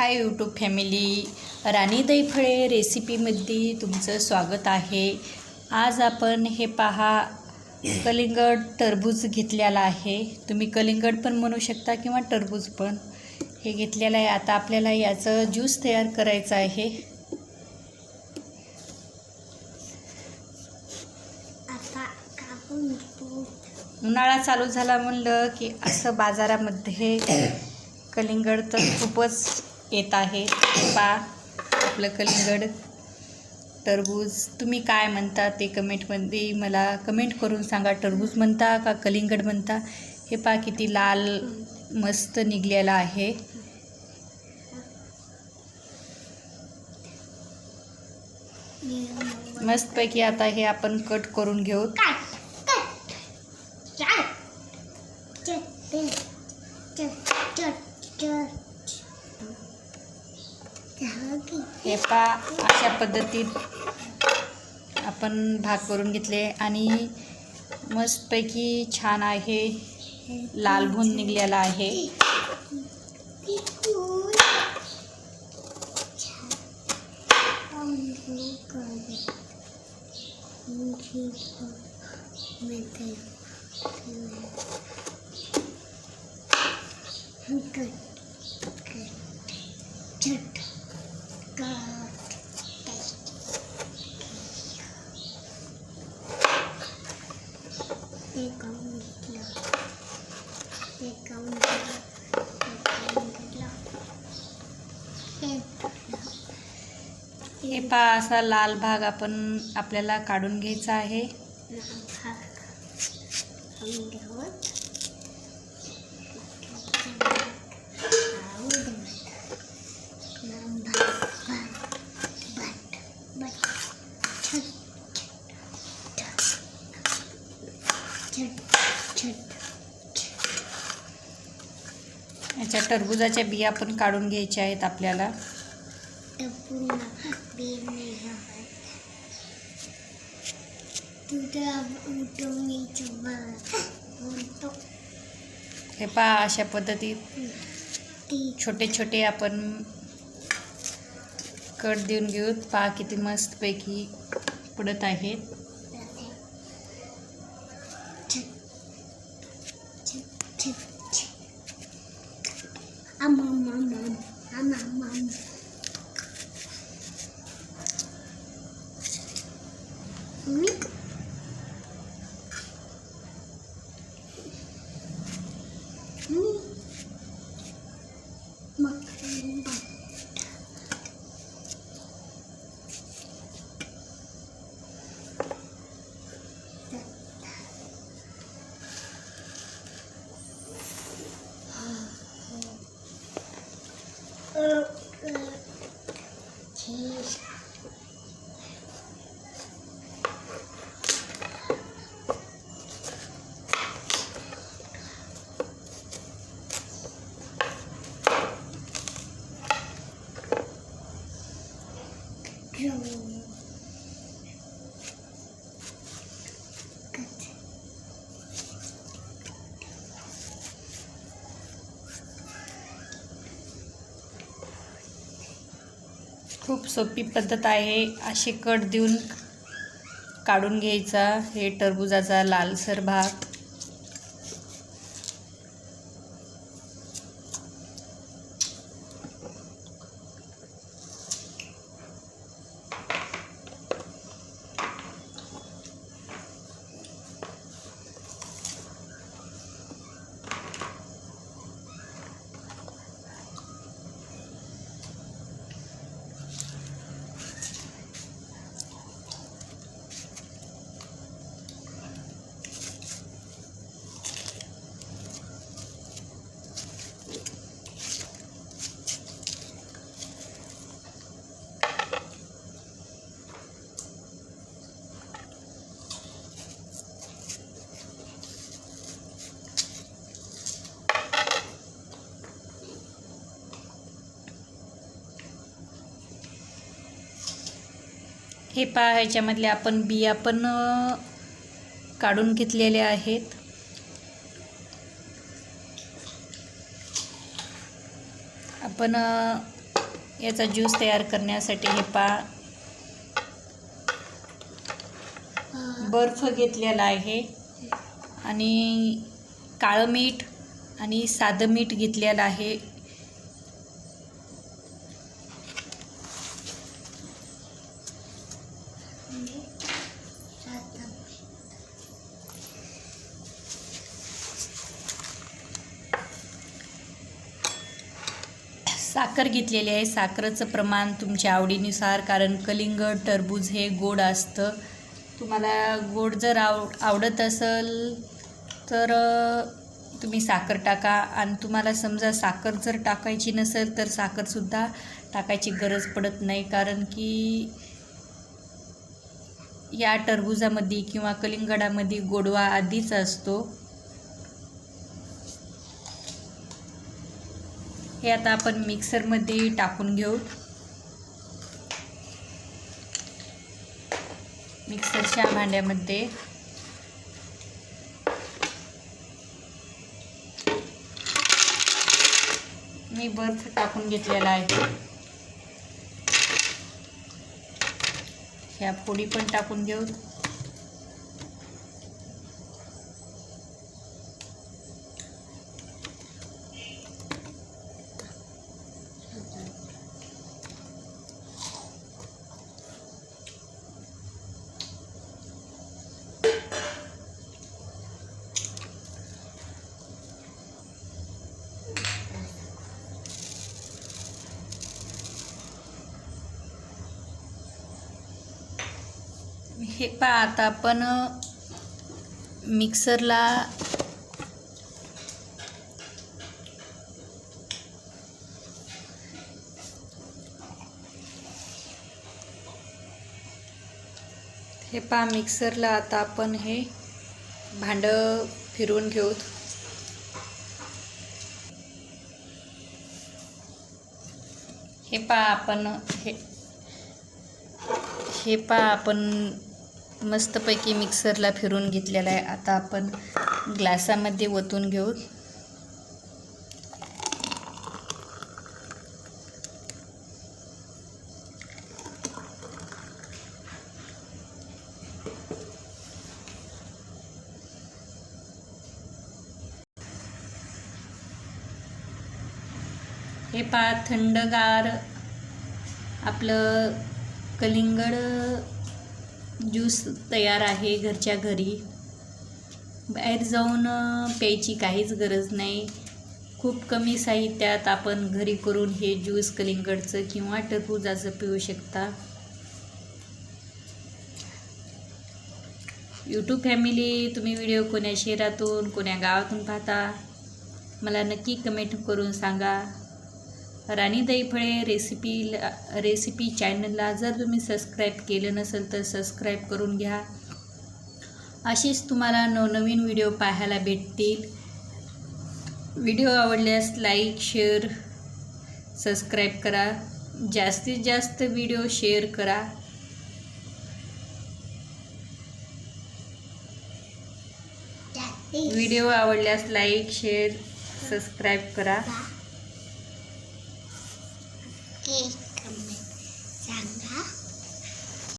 Hi YouTube family राणी दैफळे रेसिपीमध्ये तुमचं स्वागत आहे. आज आपण हे पहा कलिंगड टरबूज घेतलेला आहे. तुम्ही कलिंगड पण म्हणू शकता किंवा टरबूज पण. हे घेतलेलं आहे. आता आपल्याला याचं ज्यूस तयार करायचं आहे. उन्हाळा चालू झाला म्हणलं की असं बाजारामध्ये कलिंगड तर खूपच येत आहे. पा आपलं कलिंगड टरबूज. तुम्ही काय म्हणता ते कमेंटमध्ये मला कमेंट करून सांगा. टरबूज म्हणता का कलिंगड म्हणता? हे पा किती लाल मस्त निघलेला आहे. मस्तपैकी आता हे आपण कट करून घेऊ. हे पा अशा पद्धतीत आपण भाग करून घेतले आणि मस्तपैकी छान आहे. लाल भून निघलेला आहे. ते काढून घेतलं ते काढून घेतलं हे हे पा असा लाल भाग आपण आपल्याला काढून घ्यायचा आहे. लाल भाग काढून घेऊन याच्या टरबुजाच्या बिया पण काढून घ्यायच्या आहेत आपल्याला. हे पहा अशा पद्धतीत छोटे छोटे आपण कट देऊन घेऊ पहा किती मस्तपैकी पडत आहेत. 啊妈妈妈妈妈妈妈七。Yeah. खूप सोपी पद्धत आहे. असे कट देऊन काढून घ्यायचा. हे टरबुजाचा लालसर भाग. हे पहा ह्याच्यामधले आपण बिया पण काढून घेतलेल्या आहेत. आपण याचा ज्यूस तयार करण्यासाठी हे पा बर्फ घेतलेला आहे आणि काळं मीठ आणि साधं मीठ घेतलेलं आहे. साखर घेतलेली आहे. साखरेचं प्रमाण तुमच्या आवडीनुसार कारण कलिंगड टरबूज हे गोड असतं. तुम्हाला गोड जर आव आवडत असेल तर तुम्ही साखर टाका. आणि तुम्हाला समजा साखर जर टाकायची नसेल तर साखरसुद्धा टाकायची गरज पडत नाही. कारण की या टरबुजामध्ये किंवा कलिंगडामध्ये गोडवा आधीच असतो. हे आता आपण मिक्सरमध्ये टाकून घेऊ. मिक्सरच्या भांड्यामध्ये. मी बर्फ टाकून घेतलेला आहे. ह्या फोडी पण टाकून घेऊ. हे पहा आता आपण मिक्सरला हे पहा मिक्सरला आता आपण हे भांडं फिरवून घेऊ. हे पहा आपण हे हे पा आपण मस्तपैकी मिक्सरला फिरून घेतलेला आहे. आता आपण ग्लासामध्ये ओतून घेऊ. हे पा थंडगार आपलं कलिंगड ज्यूस तयार आहे घरच्या घरी. बाहेर जाऊन प्यायची काहीच गरज नाही. खूप कमी साहित्यात आपण घरी करून हे ज्यूस कलिंगडचं किंवा टरबुजाचं पिऊ शकता. यूट्यूब फॅमिली तुम्ही व्हिडिओ कोण्या शहरातून कोण्या गावातून पाहता? मला नक्की कमेंट करून सांगा. राणी दैफळे रेसिपी रेसिपी चॅनलला जर तुम्ही सबस्क्राईब केलं नसेल तर सबस्क्राईब करून घ्या. अशीच तुम्हाला नवनवीन व्हिडिओ पाहायला भेटतील. व्हिडिओ आवडल्यास लाईक शेअर सबस्क्राईब करा. जास्तीत जास्त व्हिडिओ शेअर करा. व्हिडिओ आवडल्यास लाईक शेअर सबस्क्राईब करा. Peace.